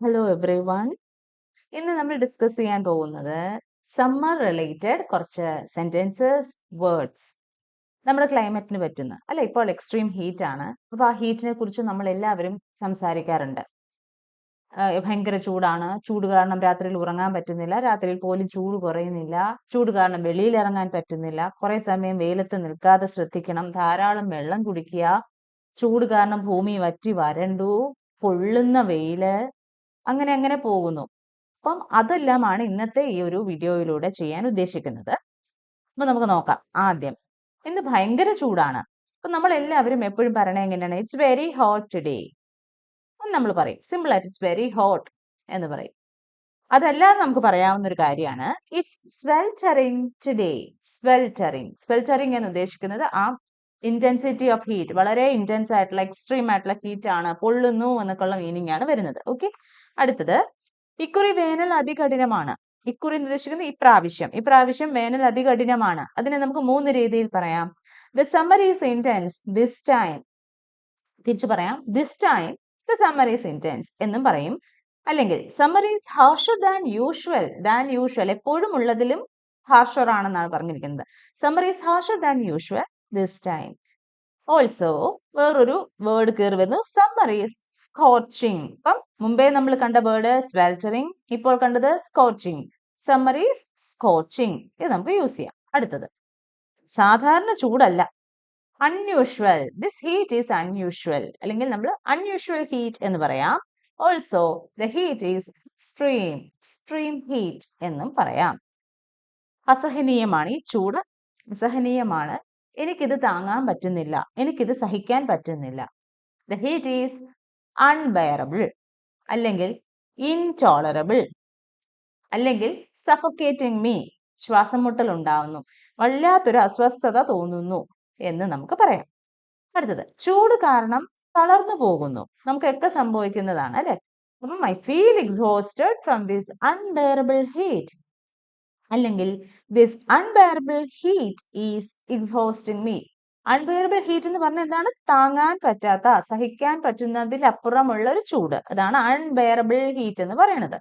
Hello every one ഇന്ന് നമ്മൾ discuss ചെയ്യാൻ പോകുന്നത് സമ്മർ റിലേറ്റഡ് കുറച്ച് സെന്റൻസസ് വേർഡ്സ് നമ്മുടെ ക്ലൈമറ്റിന് പറ്റുന്ന അല്ല ഇപ്പോൾ എക്സ്ട്രീം ഹീറ്റ് ആണ്. അപ്പോൾ ആ ഹീറ്റിനെ കുറിച്ച് നമ്മൾ എല്ലാവരും സംസാരിക്കാറുണ്ട്. ഭയങ്കര ചൂടാണ്. ചൂട് കാരണം രാത്രിയിൽ ഉറങ്ങാൻ പറ്റുന്നില്ല. രാത്രിയിൽ പോലും ചൂട് കുറയുന്നില്ല. ചൂട് കാരണം വെളിയിൽ ഇറങ്ങാൻ പറ്റുന്നില്ല. കുറെ സമയം വെയിലത്ത് നിൽക്കാതെ ശ്രദ്ധിക്കണം. ധാരാളം വെള്ളം കുടിക്കുക. ചൂട് കാരണം ഭൂമി വറ്റി വരണ്ടു. പൊള്ളുന്ന വെയിൽ. അങ്ങനെ അങ്ങനെ പോകുന്നു. അപ്പം അതെല്ലാമാണ് ഇന്നത്തെ ഈ ഒരു വീഡിയോയിലൂടെ ചെയ്യാൻ ഉദ്ദേശിക്കുന്നത്. അപ്പൊ നമുക്ക് നോക്കാം. ആദ്യം ഇന്ന് ഭയങ്കര ചൂടാണ്. അപ്പൊ നമ്മൾ എല്ലാവരും എപ്പോഴും പറയണേ എങ്ങനെയാണ്? ഇറ്റ്സ് വെരി ഹോട്ട് ടുഡേ നമ്മൾ പറയും. സിമ്പിൾ ആയിട്ട് ഇറ്റ്സ് വെരി ഹോട്ട് എന്ന് പറയും. അതല്ലാതെ നമുക്ക് പറയാവുന്ന ഒരു കാര്യമാണ്. ഇറ്റ്സ് സ്വെൽറ്ററിങ് ടുഡേ സ്വെൽറ്ററിങ് സ്വെൽറ്ററിങ് എന്ന് ഉദ്ദേശിക്കുന്നത് ആ ഇന്റൻസിറ്റി ഓഫ് ഹീറ്റ് വളരെ ഇന്റൻസ് ആയിട്ടുള്ള എക്സ്ട്രീം ആയിട്ടുള്ള ഹീറ്റ് ആണ്. പൊള്ളുന്നു എന്നൊക്കെയുള്ള മീനിങ് ആണ് വരുന്നത്. ഓക്കെ അടുത്തത് ഇക്കുറി വേനൽ അതികഠിനമാണ്. ഇക്കുറി എന്ന് ഇപ്രാവശ്യം. ഇപ്രാവശ്യം വേനൽ അതികഠിനമാണ്. അതിനെ നമുക്ക് മൂന്ന് രീതിയിൽ പറയാം. The summer is intense this time തിരിച്ചു പറയാം. This time the summer is intense എന്നും പറയും. അല്ലെങ്കിൽ summer is harsher than usual than usual എപ്പോഴും ഉള്ളതിലും ഹാർഷർ ആണെന്നാണ് പറഞ്ഞിരിക്കുന്നത്. Summer is harsher than usual this time also വേറൊരു വേർഡ് കയറി വരുന്നു. സമ്മർ സ്കോർച്ചിങ് ഇപ്പം മുമ്പേ നമ്മൾ കണ്ട വേർഡ് സ്വെൽറ്ററിങ് ഇപ്പോൾ കണ്ടത് സ്കോച്ചിങ് സമ്മർ സ്കോർച്ചിങ് ഇത് നമുക്ക് യൂസ് ചെയ്യാം. അടുത്തത്. സാധാരണ ചൂടല്ല. Unusual this heat is unusual അല്ലെങ്കിൽ നമ്മൾ അൺയൂഷ്വൽ ഹീറ്റ് എന്ന് പറയാം. Also the heat is extreme extreme heat എന്നും പറയാം. അസഹനീയമാണ്. ഈ ചൂട് അസഹനീയമാണ്. എനിക്കിത് താങ്ങാൻ പറ്റുന്നില്ല. എനിക്കിത് സഹിക്കാൻ പറ്റുന്നില്ല. ദ ഹീറ്റ് ഈസ് അൺബെയറബിൾ അല്ലെങ്കിൽ ഇൻടോളറബിൾ അല്ലെങ്കിൽ സഫക്കേറ്റിംഗ് മീ ശ്വാസം മുട്ടൽ ഉണ്ടാവുന്നു. വല്ലാത്തൊരു അസ്വസ്ഥത തോന്നുന്നു എന്ന് നമുക്ക് പറയാം. അടുത്തത് ചൂട് കാരണം തളർന്നു പോകുന്നു. നമുക്കൊക്കെ സംഭവിക്കുന്നതാണ് അല്ലെ? അപ്പം I feel exhausted from this unbearable heat അല്ലെങ്കിൽ this unbearable heat is exhausting me unbearable heat എന്ന് പറഞ്ഞാൽ എന്താണ്? താങ്ങാൻ പറ്റാത്ത സഹിക്കാൻ പറ്റുന്നതിലപ്പുറമുള്ള ഒരു ചൂട്. അതാണ് അൺബെയറബിൾ ഹീറ്റ് എന്ന് പറയുന്നത്.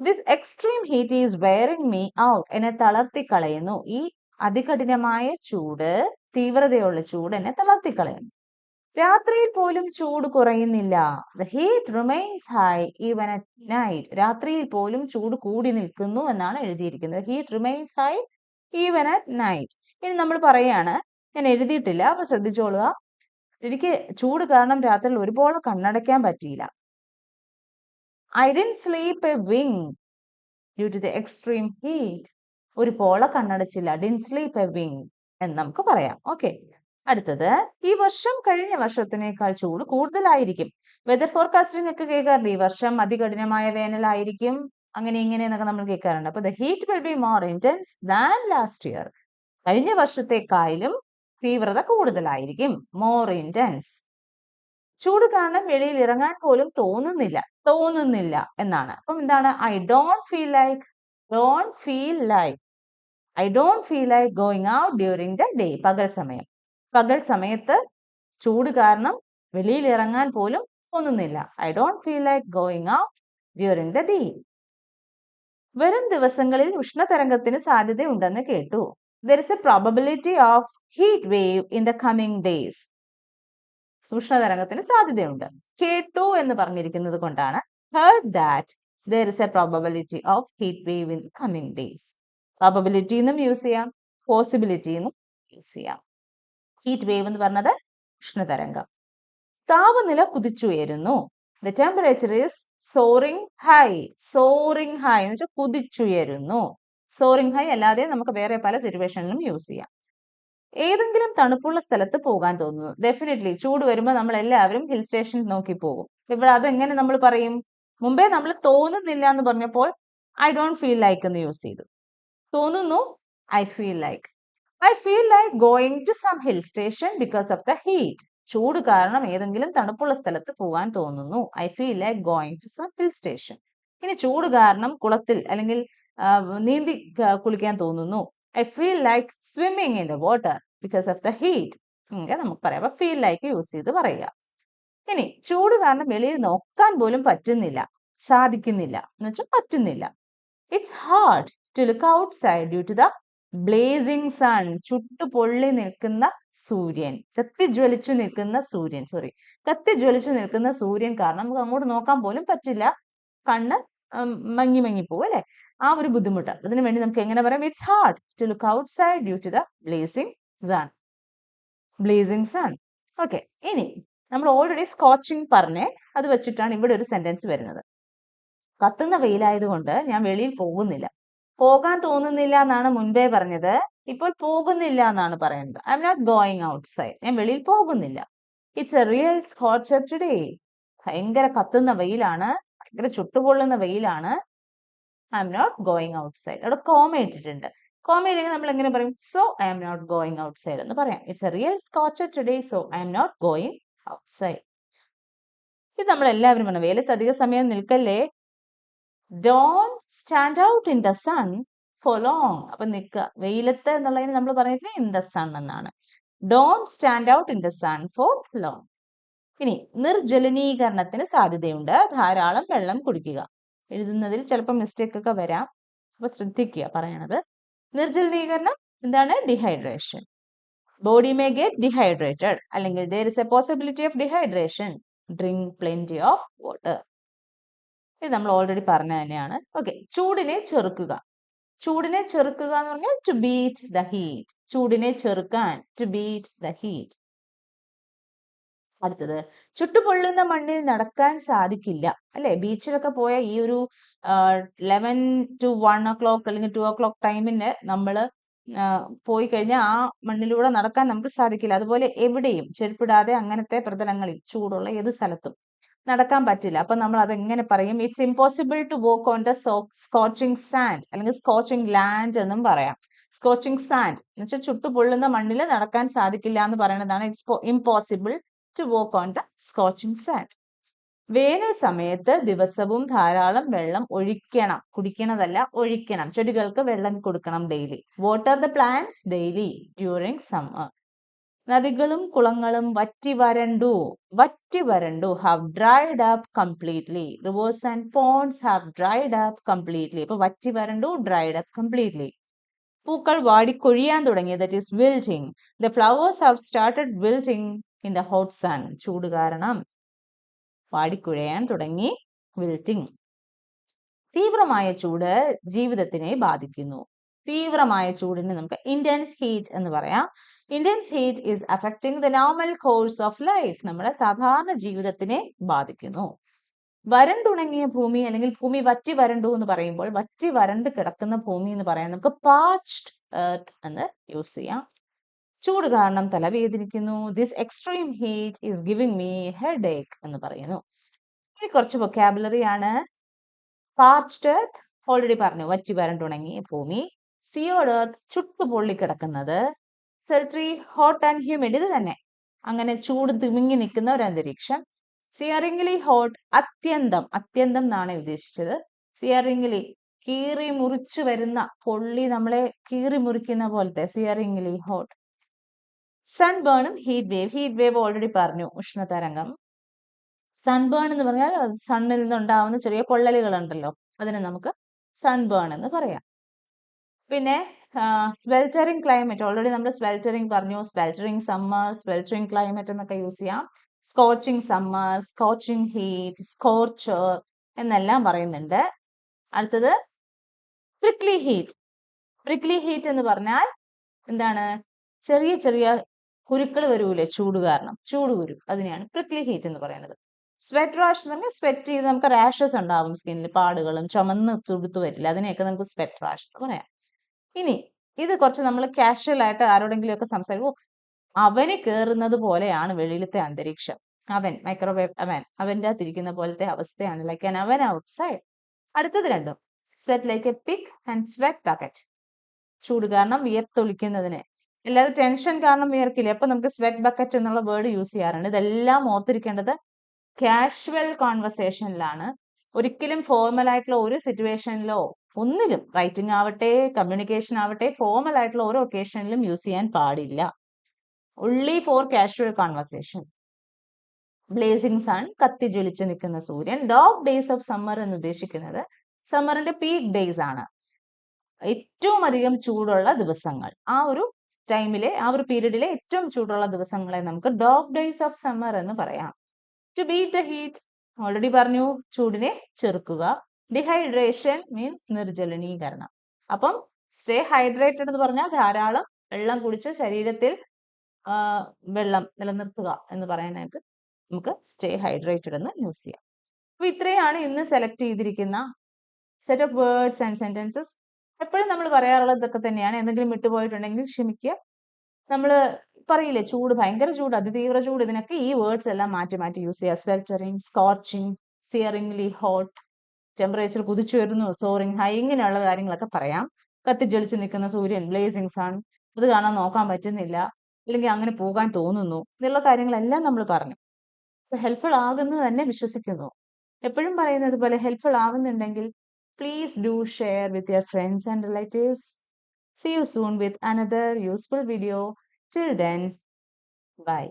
This extreme heat is wearing me out എന്നെ തളർത്തി കളയുന്നു ഈ അതികഠിനമായ ചൂട് തീവ്രതയുള്ള ചൂട് എന്നെ തളർത്തി കളയുന്നു രാത്രിയിൽ പോലും ചൂട് കുറയുന്നില്ല. The heat remains high even at night രാത്രിയിൽ പോലും ചൂട് കൂടി നിൽക്കുന്നു എന്നാണ് എഴുതിയിരിക്കുന്നത്. Heat remains high even at night ഇനി നമ്മൾ പറയാണ് ഞാൻ എഴുതിയിട്ടില്ല അപ്പൊ ശ്രദ്ധിച്ചോളുക. എനിക്ക് ചൂട് കാരണം രാത്രിയിൽ ഒരുപോലെ കണ്ണടയ്ക്കാൻ പറ്റിയില്ല. I didn't sleep a wink due to the extreme heat ഒരു കണ്ണടച്ചില്ല. ഡിൻ സ്ലീപ്പ് എ വിങ് എന്ന് നമുക്ക് പറയാം. ഓക്കെ അടുത്തത് ഈ വർഷം കഴിഞ്ഞ വർഷത്തിനേക്കാൾ ചൂട് കൂടുതലായിരിക്കും. വെതർ ഫോർകാസ്റ്റിംഗ് ഒക്കെ കേൾക്കാറുണ്ട്. ഈ വർഷം അതികഠിനമായ വേനലായിരിക്കും. അങ്ങനെ ഇങ്ങനെ എന്നൊക്കെ നമ്മൾ കേൾക്കാറുണ്ട്. അപ്പൊ the heat will be more intense than last year കഴിഞ്ഞ വർഷത്തെക്കായാലും തീവ്രത കൂടുതലായിരിക്കും. മോർ ഇന്റൻസ് ചൂട് കാരണം വെളിയിൽ ഇറങ്ങാൻ പോലും തോന്നുന്നില്ല. തോന്നുന്നില്ല എന്നാണ്. അപ്പം എന്താണ്? I don't feel like don't feel like I don't feel like going out during the day പകൽ സമയം. പകൽ സമയത്ത് ചൂട് കാരണം വെളിയിൽ ഇറങ്ങാൻ പോലും തോന്നുന്നില്ല. I don't feel like going out during the day വരും ദിവസങ്ങളിൽ ഉഷ്ണതരംഗത്തിന് സാധ്യതയുണ്ടെന്ന് കേട്ടു. There is a probability of heat wave in the coming days ഉഷ്ണതരംഗത്തിന് സാധ്യതയുണ്ട്. കേട്ടു എന്ന് പറഞ്ഞിരിക്കുന്നത് കൊണ്ടാണ് heard that there is a probability of heat wave in the coming days probability എന്നും യൂസ് ചെയ്യാം. പോസിബിലിറ്റി എന്നും യൂസ് ചെയ്യാം. ഹീറ്റ് വേവ് എന്ന് പറഞ്ഞത് ഉഷ്ണതരംഗം. താപനില കുതിച്ചുയരുന്നു. The temperature is soaring high soaring high എന്ന് വെച്ചാൽ കുതിച്ചുയരുന്നു. സോറിങ് ഹൈ അല്ലാതെ നമുക്ക് വേറെ പല സിറ്റുവേഷനിലും യൂസ് ചെയ്യാം. ഏതെങ്കിലും തണുപ്പുള്ള സ്ഥലത്ത് പോകാൻ തോന്നുന്നു. ഡെഫിനറ്റ്ലി ചൂട് വരുമ്പോൾ നമ്മൾ എല്ലാവരും ഹിൽ സ്റ്റേഷൻ നോക്കി പോകും. ഇവിടെ അതെങ്ങനെ നമ്മൾ പറയും? മുമ്പേ നമ്മൾ തോന്നുന്നില്ല എന്ന് പറഞ്ഞപ്പോൾ ഐ ഡോണ്ട് ഫീൽ ലൈക്ക് എന്ന് യൂസ് ചെയ്തു. തോന്നുന്നു I feel like I feel like going to some hill station because of the heat ചൂട് കാരണം ഏതെങ്കിലും തണുപ്പുള്ള സ്ഥലത്ത് പോകാൻ തോന്നുന്നു. I feel like going to some hill station ഇനി ചൂട് കാരണം കുളത്തിൽ അല്ലെങ്കിൽ നീന്തി കുളിക്കാൻ തോന്നുന്നു. I feel like swimming in the water because of the heat ഇങ്ങനെ നമുക്ക് പറയാം. ഫീൽ ലൈക്ക് യൂസ് ചെയ്ത് പറയുക. ഇനി ചൂട് കാരണം വെളിയിൽ നോക്കാൻ പോലും പറ്റുന്നില്ല. സാധിക്കുന്നില്ല. എന്ന് വെച്ചാൽ പറ്റുന്നില്ല. It's hard to look outside due to the blazing sun ചുട്ടുപൊള്ളി നിൽക്കുന്ന സൂര്യൻ കത്തിജ്വലിച്ചു നിൽക്കുന്ന സൂര്യൻ സോറി കത്തിജ്വലിച്ചു നിൽക്കുന്ന സൂര്യൻ കാരണം നമുക്ക് അങ്ങോട്ട് നോക്കാൻ പോലും പറ്റില്ല. കണ്ണ് മങ്ങി മങ്ങി പോകും അല്ലെ? ആ ഒരു ബുദ്ധിമുട്ട്. അതിനു വേണ്ടി നമുക്ക് എങ്ങനെ പറയാം? It's hard to look outside due to the blazing sun blazing sun okay ഇനി നമ്മൾ ഓൾറെഡി സ്കോച്ചിങ് പറഞ്ഞേ അത് വെച്ചിട്ടാണ് ഇവിടെ ഒരു സെന്റൻസ് വരുന്നത്. കത്തുന്ന വെയിലായതുകൊണ്ട് ഞാൻ വെളിയിൽ പോകുന്നില്ല. പോകാൻ തോന്നുന്നില്ല എന്നാണ് മുൻപേ പറഞ്ഞത്. ഇപ്പോൾ പോകുന്നില്ല എന്നാണ് പറയുന്നത്. I'm not going outside ഞാൻ വെളിയിൽ പോകുന്നില്ല. It's a real scorcher today ഭയങ്കര കത്തുന്ന വെയിലാണ്. ഭയങ്കര ചുട്ടുപൊള്ളുന്ന വെയിലാണ്. I'm not going outside അവിടെ കോമ ഇട്ടിട്ടുണ്ട്. കോമ ഇല്ലെങ്കിൽ നമ്മൾ എങ്ങനെ പറയും? So I'm not going outside എന്ന് പറയാം. It's a real scorcher today so I'm not going outside ഇത് നമ്മൾ എല്ലാവരും പറഞ്ഞു വെയിലത്ത് അധിക സമയം നിൽക്കല്ലേ? Don't stand out in the sun for long അപ്പൊ നിൽക്കുക. വെയിലത്ത് എന്നുള്ളതിന് നമ്മൾ പറയുന്നത് ഇൻ ദ സൺ എന്നാണ്. Don't stand out in the sun for long ഇനി നിർജലനീകരണത്തിന് സാധ്യതയുണ്ട്. ധാരാളം വെള്ളം കുടിക്കുക. എഴുതുന്നതിൽ ചിലപ്പോൾ മിസ്റ്റേക്ക് ഒക്കെ വരാം. അപ്പൊ ശ്രദ്ധിക്കുക പറയണത്. നിർജലനീകരണം എന്താണ്? Dehydration body may get dehydrated അല്ലെങ്കിൽ there is a possibility of dehydration drink plenty of water ഇത് നമ്മൾ ഓൾറെഡി പറഞ്ഞ തന്നെയാണ്. ഓക്കെ ചൂടിനെ ചെറുക്കുക. ചൂടിനെ ചെറുക്കുക എന്ന് പറഞ്ഞാൽ ടു ബീറ്റ് ദ ഹീറ്റ് ചൂടിനെ ചെറുക്കാൻ ടു ബീറ്റ് ദ ഹീറ്റ് അടുത്തത് ചുട്ടുപൊള്ളുന്ന മണ്ണിൽ നടക്കാൻ സാധിക്കില്ല. അല്ലെ? ബീച്ചിലൊക്കെ പോയ ഈ ഒരു eleven to one o'clock അല്ലെങ്കിൽ ടു ഒ ക്ലോക്ക് ടൈമിന് നമ്മൾ പോയി കഴിഞ്ഞാൽ ആ മണ്ണിലൂടെ നടക്കാൻ നമുക്ക് സാധിക്കില്ല. അതുപോലെ എവിടെയും ചെരുപ്പിടാതെ അങ്ങനത്തെ പ്രതലങ്ങളിൽ ചൂടുള്ള ഏത് സ്ഥലത്തും. നടക്കാൻ പറ്റില്ല. അപ്പൊ നമ്മൾ അതെങ്ങനെ പറയും? It's impossible to walk on the scorching sand അല്ലെങ്കിൽ സ്കോച്ചിങ് ലാൻഡ് എന്നും പറയാം. സ്കോച്ചിങ് സാൻഡ് എന്ന് വെച്ചാൽ ചുട്ടുപൊള്ളുന്ന മണ്ണിൽ നടക്കാൻ സാധിക്കില്ല എന്ന് പറയുന്നതാണ് it's impossible to walk on the scorching sand വേനൽ സമയത്ത് ദിവസവും ധാരാളം വെള്ളം ഒഴിക്കണം. കുടിക്കണതല്ല ഒഴിക്കണം. ചെടികൾക്ക് വെള്ളം കൊടുക്കണം daily water the plants daily during summer നദികളും കുളങ്ങളും വറ്റി വരണ്ടു വറ്റി വരണ്ടു have dried up completely rivers and ponds have dried up completely അപ്പൊ വറ്റി വരണ്ടു ഡ്രൈഡ് അപ്പ് കംപ്ലീറ്റ്ലി പൂക്കൾ വാടിക്കൊഴിയാൻ തുടങ്ങി. That is wilting the flowers have started wilting in the hot sun ചൂട് കാരണം വാടിക്കുഴയാൻ തുടങ്ങി. വിൽറ്റിംഗ് തീവ്രമായ ചൂട് ജീവിതത്തിനെ ബാധിക്കുന്നു. തീവ്രമായ ചൂടിന് നമുക്ക് ഇന്റൻസ് ഹീറ്റ് എന്ന് പറയാം. Intense heat is affecting the normal course of life നമ്മുടെ സാധാരണ ജീവിതത്തിനെ ബാധിക്കുന്നു. വരണ്ടുണങ്ങിയ ഭൂമി അല്ലെങ്കിൽ ഭൂമി വറ്റി വരണ്ടു എന്ന് പറയുമ്പോൾ വറ്റി വരണ്ട് കിടക്കുന്ന ഭൂമി എന്ന് പറയാൻ നമുക്ക് പാച്ച്ഡ് എർത്ത് എന്ന് യൂസ് ചെയ്യാം. ചൂട് കാരണം തലവേദനിക്കുന്നു this extreme heat is giving me headache എന്ന് പറയുന്നു. ഇനി കുറച്ച് വൊക്കാബുലറി ആണ്. പാർച്ച്ഡ് എർത്ത് ഓൾറെഡി പറഞ്ഞു. വറ്റി വരണ്ടുണങ്ങിയ ഭൂമി. സിയോഡ് എർത്ത് ചുട്ടു കിടക്കുന്നത് സെൽട്രി ഹോട്ട് ആൻഡ് ഹ്യൂമിഡ് ഇത് തന്നെ. അങ്ങനെ ചൂട് തിമിങ്ങി നിൽക്കുന്ന ഒരു അന്തരീക്ഷം. സിയറിംഗിലി ഹോട്ട് അത്യന്തം അത്യന്തം എന്നാണ് ഉദ്ദേശിച്ചത്. സിയറിംഗിലി കീറി മുറിച്ചു വരുന്ന പൊള്ളി നമ്മളെ കീറി മുറിക്കുന്ന പോലത്തെ searingly hot സൺബേണും heat wave heat wave already പറഞ്ഞു ഉഷ്ണതരംഗം. സൺബേൺ എന്ന് പറഞ്ഞാൽ സണ്ണിൽ നിന്നുണ്ടാവുന്ന ചെറിയ പൊള്ളലുകൾ ഉണ്ടല്ലോ അതിനെ നമുക്ക് സൺബേൺ എന്ന് പറയാം. പിന്നെ സ്വെൽറ്ററിങ് ക്ലൈമറ്റ് ഓൾറെഡി നമ്മൾ സ്വെൽറ്ററിങ് പറഞ്ഞു. സ്വെൽറ്ററിങ് സമ്മർ സ്വെൽറ്ററിങ് ക്ലൈമറ്റ് എന്നൊക്കെ യൂസ് ചെയ്യാം. Scorching summer scorching heat scorcher എന്നെല്ലാം പറയുന്നുണ്ട്. അടുത്തത് പ്രിക്ലി ഹീറ്റ് പ്രിക്ലി ഹീറ്റ് എന്ന് പറഞ്ഞാൽ എന്താണ്? ചെറിയ ചെറിയ കുരുക്കൾ വരൂലേ ചൂട് കാരണം. ചൂട് കുരു അതിനെയാണ് പ്രിക്ലി ഹീറ്റ് എന്ന് പറയുന്നത്. സ്വെറ്റ് റാഷ് എന്ന് പറഞ്ഞാൽ സ്വെറ്റ് ചെയ്ത് നമുക്ക് റാഷസ് ഉണ്ടാവും സ്കിന്നിൽ പാടുകളും ചുമന്ന് തുടുത്തു വരില്ല. അതിനെയൊക്കെ നമുക്ക് സ്വെറ്റ് റാഷ് എന്ന് പറയാം. ഇനി ഇത് കുറച്ച് നമ്മൾ കാഷ്വൽ ആയിട്ട് ആരോടെങ്കിലും ഒക്കെ സംസാരിക്കും "ഓ, അവന് കയറുന്നത് പോലെയാണ് വെളിയിലത്തെ അന്തരീക്ഷം. അവൻ മൈക്രോവേവ് അവൻ അവന്റെ അകത്തിരിക്കുന്ന പോലത്തെ അവസ്ഥയാണ്. ലൈക്ക് ആൻ അവൻ ഔട്ട്സൈഡ് അടുത്തത് രണ്ടും. Sweat like a pig and sweat bucket ചൂട് കാരണം വിയർത്തൊളിക്കുന്നതിന് അല്ലാതെ ടെൻഷൻ കാരണം വിയർക്കില്ല. അപ്പൊ നമുക്ക് സ്വെറ്റ് ബക്കറ്റ് എന്നുള്ള വേർഡ് യൂസ് ചെയ്യാറുണ്ട്. ഇതെല്ലാം ഓർത്തിരിക്കേണ്ടത് കാഷ്വൽ കോൺവെർസേഷനിലാണ് ഒരിക്കലും ഫോർമൽ ആയിട്ടുള്ള ഒരു സിറ്റുവേഷനിലോ ഒന്നിലും റൈറ്റിംഗ് ആവട്ടെ കമ്മ്യൂണിക്കേഷൻ ആവട്ടെ ഫോർമൽ ആയിട്ടുള്ള ഓരോ ഒക്കേഷനിലും യൂസ് ചെയ്യാൻ പാടില്ല. Only for casual conversation blazing sun കത്തി ജ്വലിച്ച് നിൽക്കുന്ന സൂര്യൻ ഡോഗ് ഡേയ്സ് ഓഫ് സമ്മർ എന്ന് ഉദ്ദേശിക്കുന്നത് സമ്മറിന്റെ പീക്ക് ഡേയ്സ് ആണ്. ഏറ്റവും അധികം ചൂടുള്ള ദിവസങ്ങൾ. ആ ഒരു ടൈമിലെ ആ ഒരു പീരീഡിലെ ഏറ്റവും ചൂടുള്ള ദിവസങ്ങളെ നമുക്ക് ഡോഗ് ഡേയ്സ് ഓഫ് സമ്മർ എന്ന് പറയാം. To beat the heat already പറഞ്ഞു ചൂടിനെ ചെറുക്കുക. ഡിഹൈഡ്രേഷൻ മീൻസ് നിർജലനീകരണം. അപ്പം സ്റ്റേ ഹൈഡ്രേറ്റഡ് എന്ന് പറഞ്ഞാൽ ധാരാളം വെള്ളം കുടിച്ച് ശരീരത്തിൽ വെള്ളം നിലനിർത്തുക എന്ന് പറയാനായിട്ട് നമുക്ക് സ്റ്റേ ഹൈഡ്രേറ്റഡ് എന്ന് യൂസ് ചെയ്യാം. അപ്പൊ ഇത്രയാണ് ഇന്ന് സെലക്ട് ചെയ്തിരിക്കുന്ന set of words and sentences എപ്പോഴും നമ്മൾ പറയാറുള്ളത് ഇതൊക്കെ തന്നെയാണ്. എന്തെങ്കിലും വിട്ടുപോയിട്ടുണ്ടെങ്കിൽ ക്ഷമിക്കുക. നമ്മൾ പറയില്ലേ ചൂട് ഭയങ്കര ചൂട് അതിതീവ്ര ചൂട് ഇതിനൊക്കെ ഈ വേർഡ്സ് എല്ലാം മാറ്റി മാറ്റി യൂസ് ചെയ്യുക sweltering scorching searingly hot temperature കുതിച്ചുയരുന്നു. Soaring high ഇങ്ങനെയുള്ള കാര്യങ്ങളൊക്കെ പറയാം. കത്തിജ്വലിച്ച് നിൽക്കുന്ന സൂര്യൻ ബ്ലേസിങ് സൺ ഇത് കാണാൻ നോക്കാൻ പറ്റുന്നില്ല. അല്ലെങ്കിൽ അങ്ങനെ പോകാൻ തോന്നുന്നു. എന്നുള്ള കാര്യങ്ങളെല്ലാം നമ്മൾ പറഞ്ഞു. ഹെൽപ്ഫുൾ ആകുന്ന തന്നെ വിശ്വസിക്കുന്നു. എപ്പോഴും പറയുന്നത് പോലെ helpful ആവുന്നുണ്ടെങ്കിൽ please do share with your friends and relatives See you soon with another useful video till then, bye.